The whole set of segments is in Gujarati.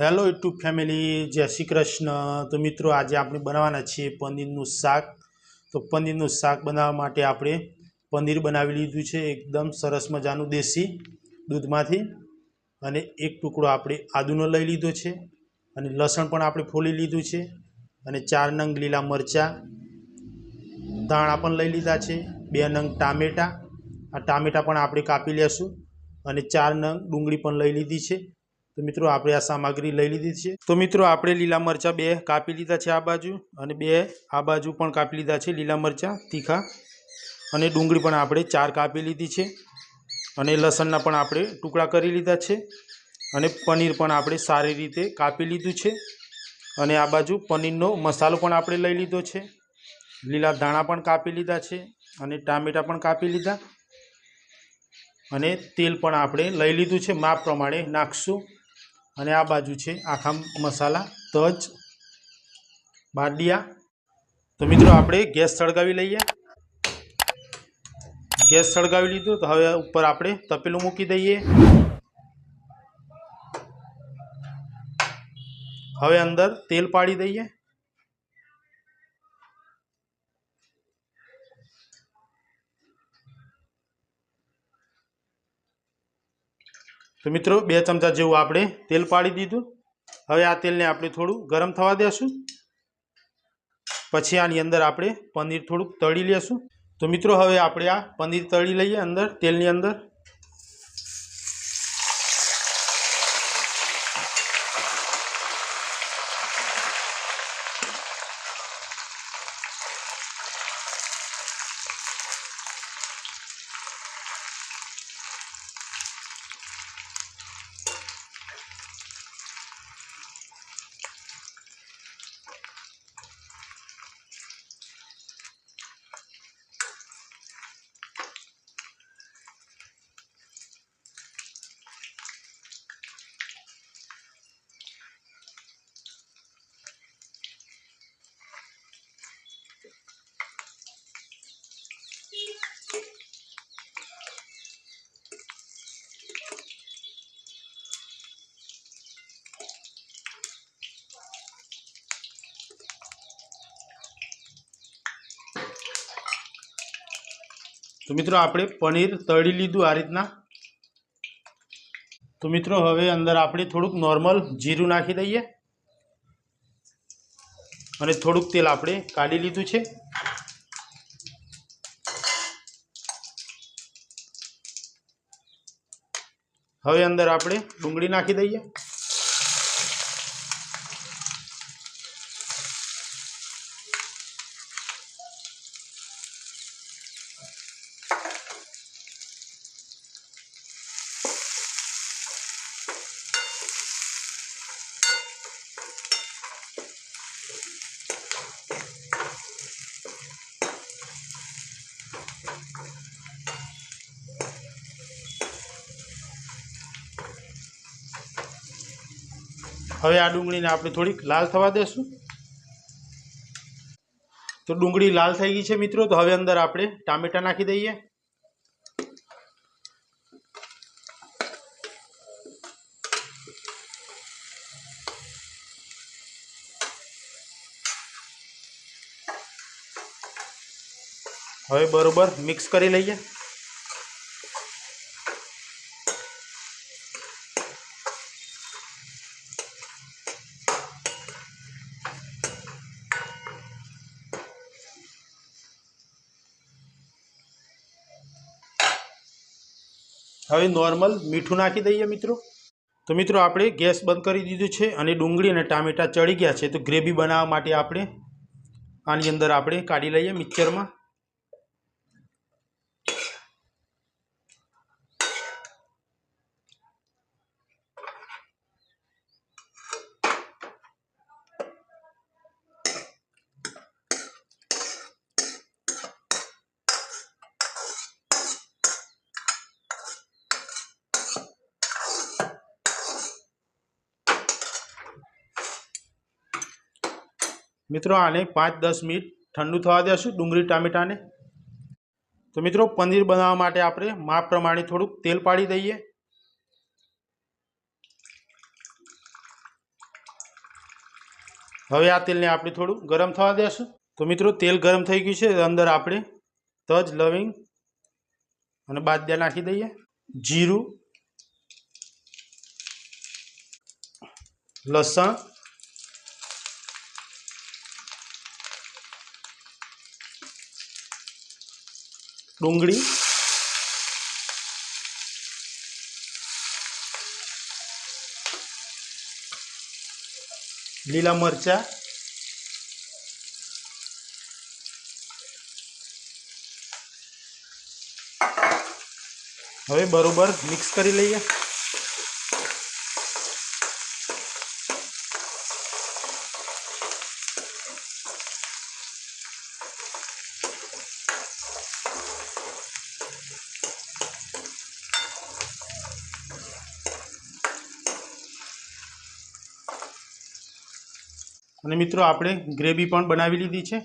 હેલો યુટ્યુબ ફેમિલી, જય શ્રી કૃષ્ણ. તો મિત્રો, આજે આપણે બનાવવાના છીએ પનીરનું શાક. તો પનીરનું શાક બનાવવા માટે આપણે પનીર બનાવી લીધું છે, એકદમ સરસ મજાનું દેશી દૂધમાંથી. અને એક ટુકડો આપણે આદુનો લઈ લીધો છે, અને લસણ પણ આપણે ફોલી લીધું છે, અને ચાર નંગ લીલા મરચાં, ધાણા પણ લઈ લીધા છે, બે નંગ ટામેટાં. આ ટામેટાં પણ આપણે કાપી લેશું, અને ચાર નંગ ડુંગળી પણ લઈ લીધી છે. તો મિત્રો, આપણે આ સામગ્રી લઈ લીધી છે. તો મિત્રો, આપણે લીલા મરચાં બે કાપી લીધા છે આ બાજુ અને બે આ બાજુ પણ કાપી લીધા છે લીલા મરચાં, તીખા. અને ડુંગળી પણ આપણે ચાર કાપી લીધી છે. અને લસણના પણ આપણે ટુકડા કરી લીધા છે. અને પનીર પણ આપણે સારી રીતે કાપી લીધું છે. અને આ બાજુ પનીરનો મસાલો પણ આપણે લઈ લીધો છે. લીલા ધાણા પણ કાપી લીધા છે અને ટામેટાં પણ કાપી લીધા. અને તેલ પણ આપણે લઈ લીધું છે. માપ પ્રમાણે નાખશું. અને આ બાજુ છે આખા મસાલા, તજ બાડિયા તો મિત્રો આપણે ગેસ સળગાવી લઈએ. ગેસ સળગાવી લીધું તો હવે ઉપર આપણે તપેલું મૂકી દઈએ. હવે અંદર તેલ પાડી દઈએ. તો મિત્રો, બે ચમચા જેવું આપણે તેલ પાડી દીધું. હવે આ તેલને આપણે થોડું ગરમ થવા દેશું. પછી આની અંદર આપણે પનીર થોડુંક તળી લેશું. તો મિત્રો, હવે આપણે આ પનીર તળી લઈએ અંદર, તેલની અંદર. તો મિત્રો આપણે પનીર તળી લીધું આ રીતના. તો મિત્રો હવે અંદર આપણે થોડુંક નોર્મલ જીરું નાખી દઈએ. અને થોડુંક તેલ આપણે કાઢી લીધું છે. હવે અંદર આપણે ડુંગળી નાખી દઈએ. હવે આ ડુંગળીને આપણે થોડીક લાલ થવા દેશું. તો ડુંગળી લાલ થઈ ગઈ છે મિત્રો, તો હવે અંદર આપણે ટામેટાં નાખી દઈએ. હવે બરોબર મિક્સ કરી લઈએ. હવે નોર્મલ મીઠું નાખી દઈએ મિત્રો. તો મિત્રો આપણે ગેસ બંધ કરી દીધું છે અને ડુંગળી અને ટામેટાં ચડી ગયા છે. તો ગ્રેવી બનાવવા માટે આપણે આની અંદર આપણે કાઢી લઈએ મિક્સરમાં. મિત્રો, આને પાંચ દસ મિનિટ ઠંડુ થવા દેશું ડુંગળી ટામેટાને. તો મિત્રો, પનીર બનાવવા માટે આપણે માપ પ્રમાણે થોડુંક તેલ પાડી દઈએ. હવે આ તેલને આપણે થોડું ગરમ થવા દેશું. તો મિત્રો, તેલ ગરમ થઈ ગયું છે અંદર આપણે તજ, લવિંગ અને બાદિયા નાખી દઈએ. જીરું, લસણ ડુંગળી. લીલા મરચાં. હવે બરોબર મિક્સ કરી લઈએ. અને મિત્રો આપણે ગ્રેવી પણ બનાવી લીધી છે.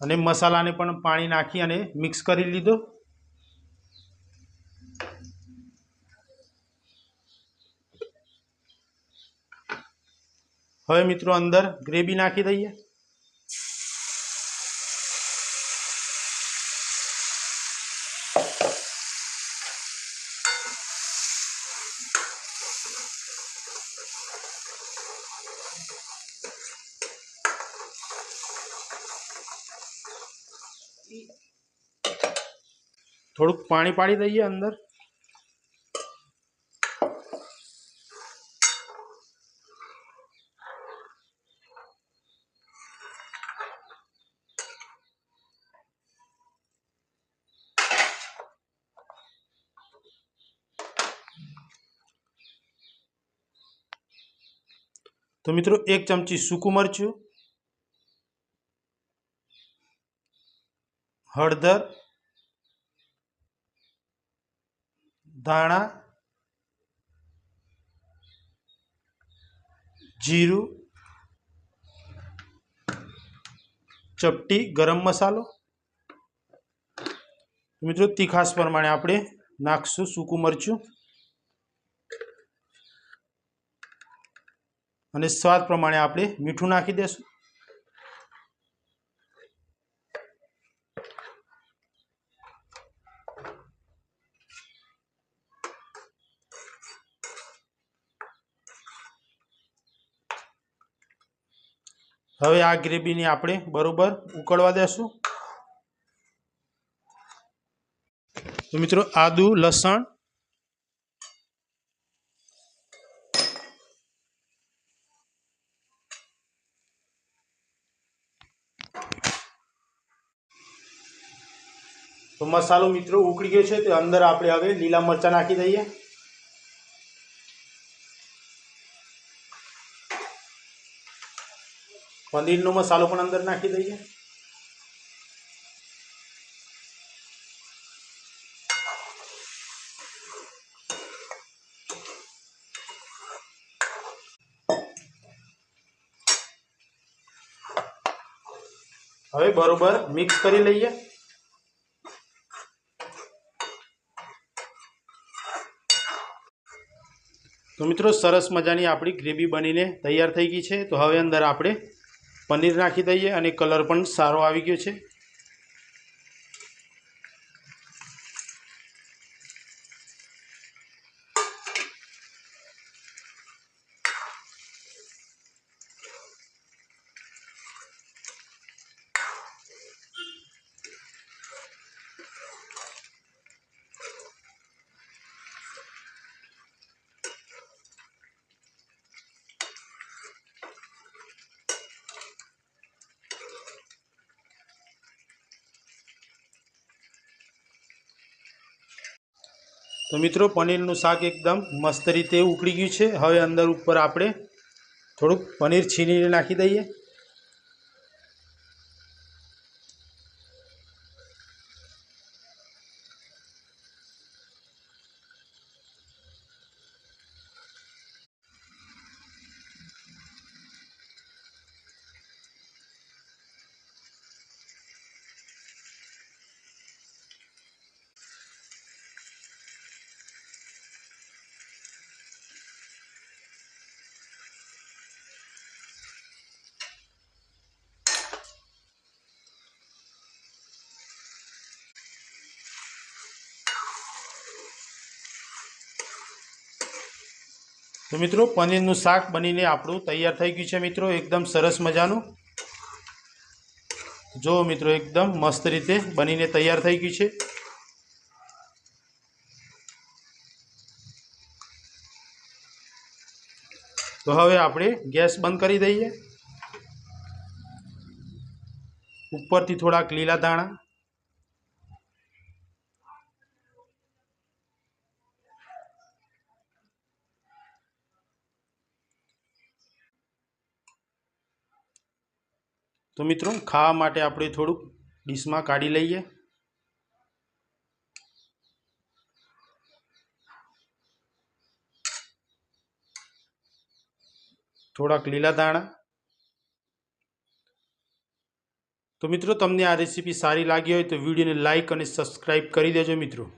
અને મસાલાને પણ પાણી નાખી અને મિક્સ કરી લીધો. હવે મિત્રો અંદર ગ્રેવી નાખી દઈએ. થોડુંક પાણી પાડી દઈએ અંદર તો મિત્રો એક ચમચી સૂકું મરચું હળદર ધાણા, જીરું, ચપટી, ગરમ મસાલો. મિત્રો તીખાસ પ્રમાણે આપણે નાખશું સૂકું મરચું. અને સ્વાદ પ્રમાણે આપણે મીઠું નાખી દેશું. હવે આ ગ્રેવીને આપણે બરોબર ઉકળવા દેશું. તો મિત્રો, આદુ, લસણ, તો મસાલો મિત્રો ઉકળી ગયો છે, તે અંદર આપણે હવે લીલા મરચાં નાખી દઈએ. પનીરનો મસાલો પણ અંદર નાખી દઈએ. હવે બરોબર મિક્સ કરી લઈએ. તો મિત્રો સરસ મજાની આપણી ગ્રેવી બનીને તૈયાર થઈ ગઈ છે. તો હવે અંદર આપણે પનીર નાખી દઈએ અને કલર પણ સારો આવી ગયો છે. તો મિત્રો, પનીરનું શાક એકદમ મસ્ત રીતે ઉકળી ગયું છે. હવે અંદર ઉપર આપણે થોડુંક પનીર છીનીને નાખી દઈએ. તો મિત્રો, પનીરનું શાક બનીને આપણું તૈયાર થઈ ગયું છે મિત્રો. એકદમ સરસ મજાનું. જો મિત્રો, એકદમ મસ્ત રીતે બનીને તૈયાર થઈ ગયું છે. તો હવે આપણે ગેસ બંધ કરી દઈએ. ઉપરથી થોડાક લીલા દાણા તો મિત્રો, ખાવા માટે આપણે થોડુંક ડીશમાં કાઢી લઈએ. થોડાક લીલા દાણા તો મિત્રો, તમને આ રેસીપી સારી લાગી હોય તો વિડીયોને લાઇક અને સબસ્ક્રાઈબ કરી દેજો મિત્રો.